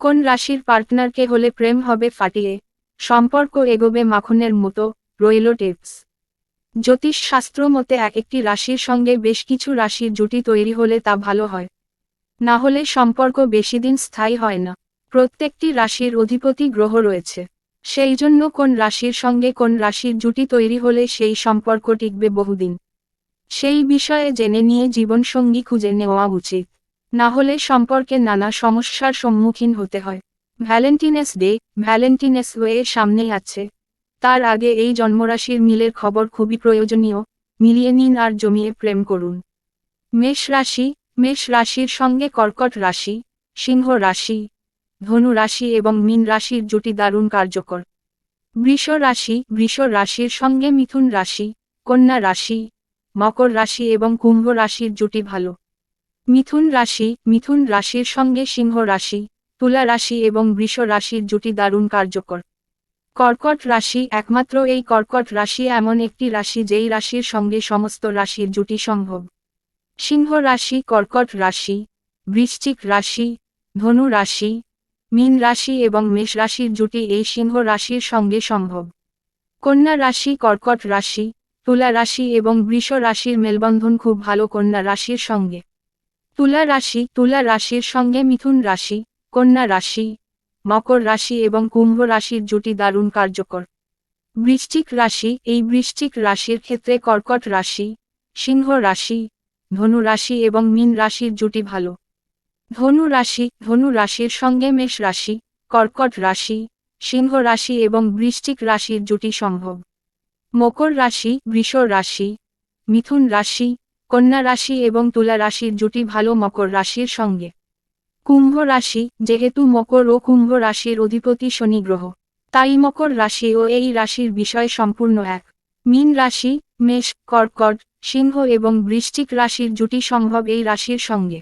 কোন রাশির পার্টনারকে হলে প্রেম হবে ফাটিয়ে? সম্পর্ক এগোবে মাখনের মতো, রইল টিপস জ্যোতিষ শাস্ত্র মতে এক একটি রাশির সঙ্গে বেশ কিছু রাশির জুটি তৈরি হলে তা ভালো হয়। না হলে সম্পর্ক বেশিদিন স্থায়ী হয় না। প্রত্যেকটি রাশির অধিপতি গ্রহ রয়েছে। সেই জন্য কোন রাশির সঙ্গে কোন রাশির জুটি তৈরি হলে সেই সম্পর্ক টিকবে বহুদিন। সেই বিষয়ে জেনে নিয়ে জীবনসঙ্গী খুঁজে নেওয়া উচিত। না হলে সম্পর্কে নানা সমস্যার সম্মুখীন হতে হয়। ভ্যালেন্টিনেস ডে, ভ্যালেন্টিনেস ওয়ে সামনেই আছে। তার আগে এই জন্মরাশির মিলের খবর খুবই প্রয়োজনীয়। মিলিয়ে নিন আর জমিয়ে প্রেম করুন। মেষ রাশি, মেষ রাশির সঙ্গে কর্কট রাশি, সিংহ রাশি, ধনু রাশি এবং মীন রাশির জুটি দারুণ কার্যকর। বৃষ রাশি, বৃষ রাশির সঙ্গে মিথুন রাশি, কন্যা রাশি, মকর রাশি এবং কুম্ভ রাশির জুটি ভালো। মিথুন রাশি, মিথুন রাশির সঙ্গে সিংহ রাশি, তুলা রাশি এবং বৃষ রাশির জুটি দারুণ কার্যকর। কর্কট রাশি একমাত্র এই কর্কট রাশি এমন একটি রাশি যেই রাশির সঙ্গে সমস্ত রাশির জুটি সম্ভব। সিংহ রাশি কর্কট রাশি, বৃশ্চিক রাশি, ধনু রাশি, মীন রাশি এবং মেষ রাশির জুটি এই সিংহ রাশির সঙ্গে সম্ভব। কন্যা রাশি কর্কট রাশি, তুলা রাশি এবং বৃষ রাশির মেলবন্ধন খুব ভালো কন্যা রাশির সঙ্গে। তুলা রাশি, তুলা রাশির সঙ্গে মিথুন রাশি, কন্যা রাশি, মকর রাশি এবং কুম্ভ রাশির জুটি দারুণ কার্যকর। বৃশ্চিক রাশি, এই বৃশ্চিক রাশির ক্ষেত্রে কর্কট রাশি, সিংহ রাশি, ধনু রাশি এবং মীন রাশির জুটি ভালো। ধনু রাশি, ধনু রাশির সঙ্গে মেষ রাশি, কর্কট রাশি, সিংহ রাশি এবং বৃশ্চিক রাশির জুটি সম্ভব। মকর রাশি, বৃষ রাশি, মিথুন রাশি কন্যা রাশি এবং তুলা রাশির জুটি ভালো মকর রাশির সঙ্গে। কুম্ভ রাশি, যেহেতু মকর ও কুম্ভ রাশির অধিপতি শনি গ্রহ, তাই মকর রাশি ও এই রাশির বিষয় সম্পূর্ণ এক। মীন রাশি, মেষ, কর্কট, সিংহ এবং বৃশ্চিক রাশির জুটি সম্ভব এই রাশির সঙ্গে।